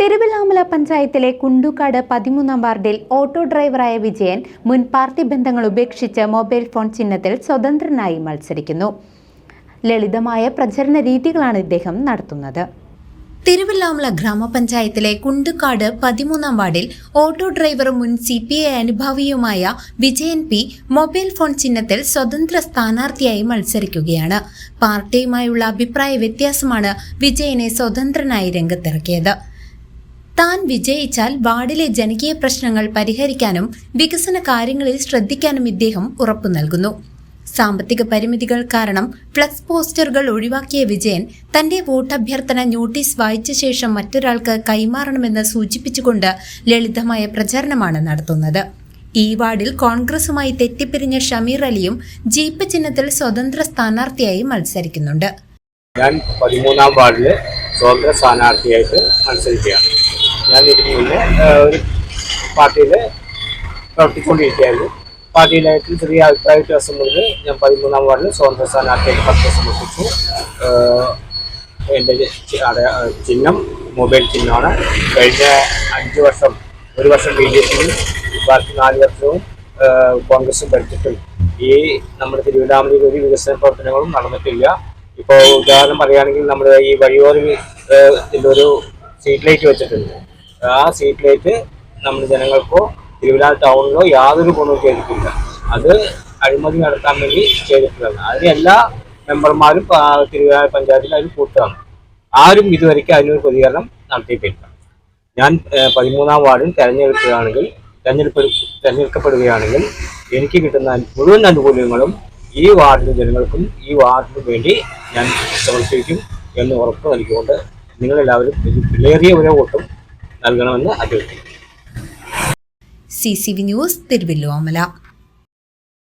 Thiruvilwamala പഞ്ചായത്തിലെ കുണ്ടുകാട് പതിമൂന്നാം വാർഡിൽ ഓട്ടോ ഡ്രൈവറായ വിജയൻ മുൻ പാർട്ടി ബന്ധങ്ങൾ ഉപേക്ഷിച്ച് മൊബൈൽ ഫോൺ ചിഹ്നത്തിൽ സ്വതന്ത്രനായി മത്സരിക്കുന്നു. ലളിതമായ പ്രചരണ രീതികളാണ് ഇദ്ദേഹം നടത്തുന്നത്. തിരുവല്ലാമല ഗ്രാമപഞ്ചായത്തിലെ കുണ്ടുകാട് പതിമൂന്നാം വാർഡിൽ ഓട്ടോ ഡ്രൈവറും മുൻ സി പി ഐ അനുഭാവിയുമായ വിജയൻ പി മൊബൈൽ ഫോൺ ചിഹ്നത്തിൽ സ്വതന്ത്ര സ്ഥാനാർത്ഥിയായി മത്സരിക്കുകയാണ്. പാർട്ടിയുമായുള്ള അഭിപ്രായ വ്യത്യാസമാണ് വിജയനെ സ്വതന്ത്രനായി രംഗത്തിറക്കിയത്. താൻ വിജയിച്ചാൽ വാർഡിലെ ജനകീയ പ്രശ്നങ്ങൾ പരിഹരിക്കാനും വികസന കാര്യങ്ങളിൽ ശ്രദ്ധിക്കാനും ഇദ്ദേഹം ഉറപ്പു നൽകുന്നു. സാമ്പത്തിക പരിമിതികൾ കാരണം ഫ്ലക്സ് പോസ്റ്ററുകൾ ഒഴിവാക്കിയ വിജയൻ തന്റെ വോട്ടഭ്യർത്ഥന നോട്ടീസ് വായിച്ച ശേഷം മറ്റൊരാൾക്ക് കൈമാറണമെന്ന് സൂചിപ്പിച്ചുകൊണ്ട് ലളിതമായ പ്രചാരണമാണ് നടത്തുന്നത്. ഈ വാർഡിൽ കോൺഗ്രസുമായി തെറ്റിപ്പിരിഞ്ഞ ഷമീർ അലിയും ജീപ്പ് ചിഹ്നത്തിൽ സ്വതന്ത്ര സ്ഥാനാർത്ഥിയായി മത്സരിക്കുന്നുണ്ട്. ഞാൻ പതിമൂന്നാം വാർഡിൽ സ്വതന്ത്ര സ്ഥാനാർത്ഥിയായിട്ട് മത്സരിക്കുകയാണ്. ഞാൻ വീട്ടിൽ ഒരു പാർട്ടിയിൽ പ്രവർത്തിച്ചുകൊണ്ടിരിക്കുകയായിരുന്നു. പാർട്ടിയിലായിട്ട് ചെറിയ അഭിപ്രായ വ്യത്യാസം കൊണ്ട് ഞാൻ പതിമൂന്നാം വാർഡിൽ സ്വതന്ത്ര സ്ഥാനാർത്ഥിയായിട്ട് പത്ത് സമർപ്പിച്ചു. എന്റെ ചിഹ്നം മൊബൈൽ ചിഹ്നമാണ്. കഴിഞ്ഞ അഞ്ച് വർഷം ഒരു വർഷം ബി ജെ പിയും ബാക്കി നാല് വർഷവും കോൺഗ്രസും ഭരിച്ചിട്ടും ഈ നമ്മുടെ തിരുവിതാമലയിൽ ഒരു വികസന പ്രവർത്തനങ്ങളും നടന്നിട്ടില്ല. ഇപ്പോൾ ഉദാഹരണം പറയുകയാണെങ്കിൽ നമ്മുടെ ഈ വഴിയോര ഒരു സ്ട്രീറ്റ് ലൈറ്റ് വെച്ചിട്ടുണ്ട്. ആ സീറ്റ് ലൈറ്റ് നമ്മുടെ ജനങ്ങൾക്കോ തിരുവല്ല ടൗണിലോ യാതൊരു ഗുണവും ചെയ്തിട്ടില്ല. അത് അഴിമതി നടത്താൻ വേണ്ടി ചെയ്തിട്ടുള്ളത് അതിന് എല്ലാ മെമ്പർമാരും തിരുവല്ല പഞ്ചായത്തിൽ അതിൽ കൂട്ടാണ് ആരും ഇതുവരെയ്ക്ക് അതിനൊരു പ്രതികരണം നടത്തിയിട്ടില്ല. ഞാൻ പതിമൂന്നാം വാർഡിൽ തെരഞ്ഞെടുക്കുകയാണെങ്കിൽ തെരഞ്ഞെടുപ്പ് തെരഞ്ഞെടുക്കപ്പെടുകയാണെങ്കിൽ എനിക്ക് കിട്ടുന്ന മുഴുവൻ ആനുകൂല്യങ്ങളും ഈ വാർഡിലെ ജനങ്ങൾക്കും ഈ വാർഡിന് വേണ്ടി ഞാൻ സമർപ്പിക്കും എന്ന് ഉറപ്പ് നൽകിക്കൊണ്ട് നിങ്ങളെല്ലാവരും വിലയേറിയ ഒരു വോട്ടും നൽകണമെന്ന് അഭ്യർത്ഥിക്കുന്നു. C C V news Thiruvallomala